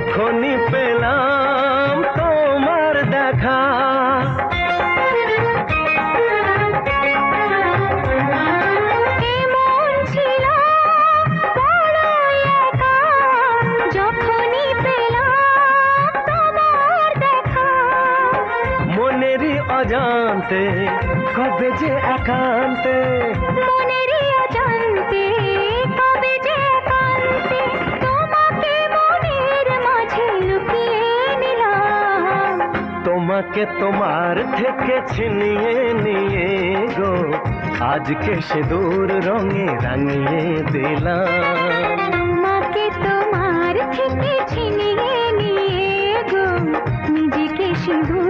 যখনই পেলাম তোমার দেখা। অজান্তে কবে যে একান্তে। তোমাকে তোমার থেকে ছিনিয়ে নিয়ে গো। আজকে সে দূর রঙে রাঙিয়ে দিলাম। তোমাকে তোমার থেকে ছিনিয়ে নিয়ে গো। নিজেকে সিঁদুর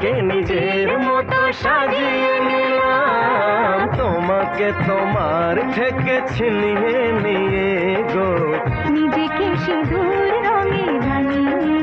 আগে নিজের মতো সাজিয়ে নিলাম। তোমাকে তোমার থেকে ছিনিয়ে নিয়ে গো। নিজেকে সিঁদুর রঙে রাঙিয়ে